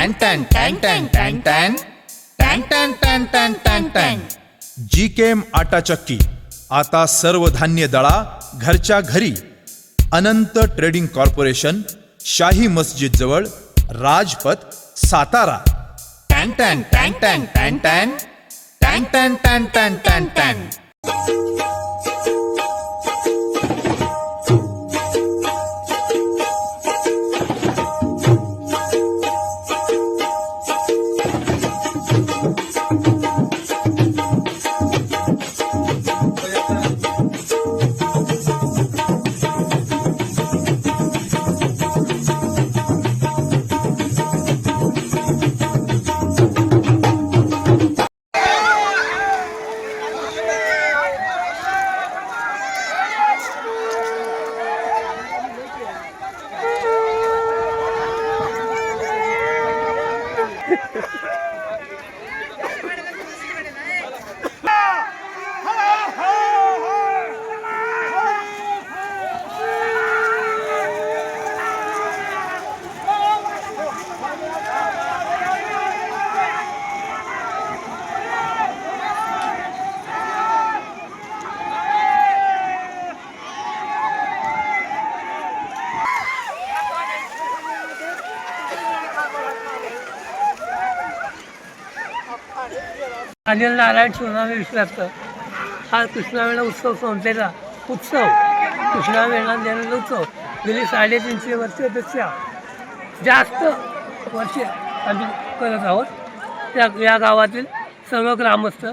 Tan टॅन टॅन टॅन टॅन टॅन टॅन टॅन टॅन टॅन टॅन टॅन जी केम आटा चक्की आता सर्व धान्य दळा घरच्या घरी अनंत ट्रेडिंग कॉर्पोरेशन शाही मस्जिद जवळ राजपथ सातारा टॅन टॅन टॅन टॅन टॅन टॅन टॅन टॅन टॅन टॅन टॅन टॅन अनिल नारायण शिवराम विश्वास हा कृष्णावेळा उत्सव संस्थेचा उत्सव. कृष्णावेळा देणारा उत्सव. गेली साडेतीनशे वर्षापेक्षा जास्त वर्षे आम्ही करत आहोत. त्या या गावातील सर्व ग्रामस्थ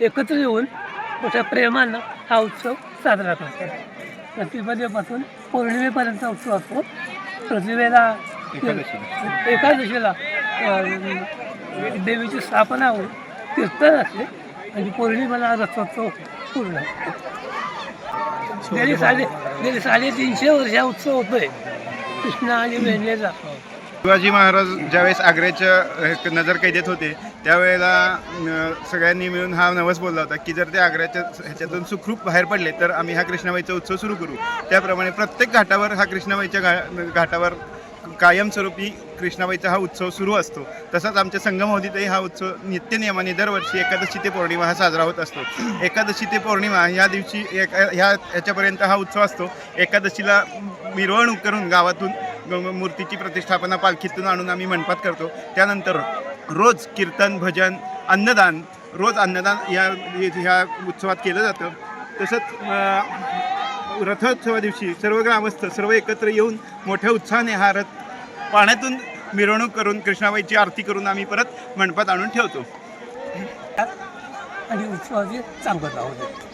एकत्र येऊन मोठ्या प्रेमानं हा उत्सव साजरा करतात. प्रतिपदेपासून पौर्णिमेपर्यंत उत्सव असतो. प्रतिभेला एकादशीला. देवीची स्थापना होऊन कीर्तन असते आणि पौर्णिमेला रथोत्सव पूर्ण. होतो. गेली साडे गेली साडेतीनशे वर्ष हा उत्सव होतोय. कृष्णा आणि वेणलेला शिवाजी महाराज ज्यावेळेस आग्र्याच्या नजर कैदेत होते त्यावेळेला सगळ्यांनी मिळून हा नवस बोलला होता की जर ते आग्र्याच्या ह्याच्यातून सुखरूप बाहेर पडले तर आम्ही हा कृष्णाबाईचा उत्सव सुरू करू. त्याप्रमाणे प्रत्येक घाटावर हा कृष्णाबाईच्या घा घाटावर कायमस्वरूपी कृष्णाबाईचा हा उत्सव सुरू असतो. तसाच आमच्या संगमहोदीतही हा उत्सव नित्यनियमाने दरवर्षी एकादशी ते पौर्णिमा हा साजरा होत असतो. एकादशी ते पौर्णिमा ह्या दिवशी एक ह्या ह्याच्यापर्यंत हा उत्सव असतो. एकादशीला मिरवणूक करून गावातून ग- मूर्तीची प्रतिष्ठापना पालखीतून आणून आम्ही मंडपात करतो. त्यानंतर रोज कीर्तन भजन अन्नदान रोज अन्नदान या ह्या उत्सवात केलं जातं. तसंच रथोत्सवा दिवशी सर्व ग्रामस्थ सर्व एकत्र येऊन मोठ्या उत्साहाने हा रथ पाण्यातून मिरवणूक करून कृष्णाबाईची आरती करून आम्ही परत मंडपात आणून ठेवतो. आणि उत्सवाचे सांगत आहोत.